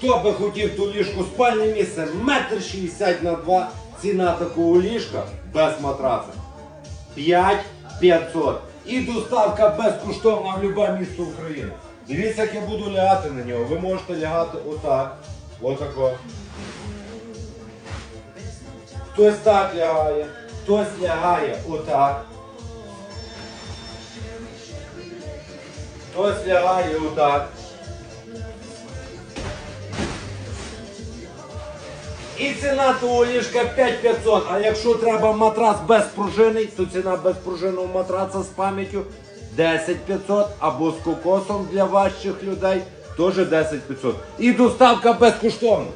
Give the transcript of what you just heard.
Хто би хотів ту ліжку спальне місце, метр шістдесят на два, ціна такого ліжка без матраца. 5500. І доставка безкоштовна в будь-яке місто України. Дивіться, як я буду лягати на нього. Ви можете лягати отак. Отако. Хтось так лягає, хтось лягає отак. Хтось лягає отак. І ціна того ліжка 5500. А якщо треба матрас безпружинний, то ціна безпружинного матраца з пам'яттю 10500 або з кокосом для важчих людей теж 10500. І доставка безкоштовна.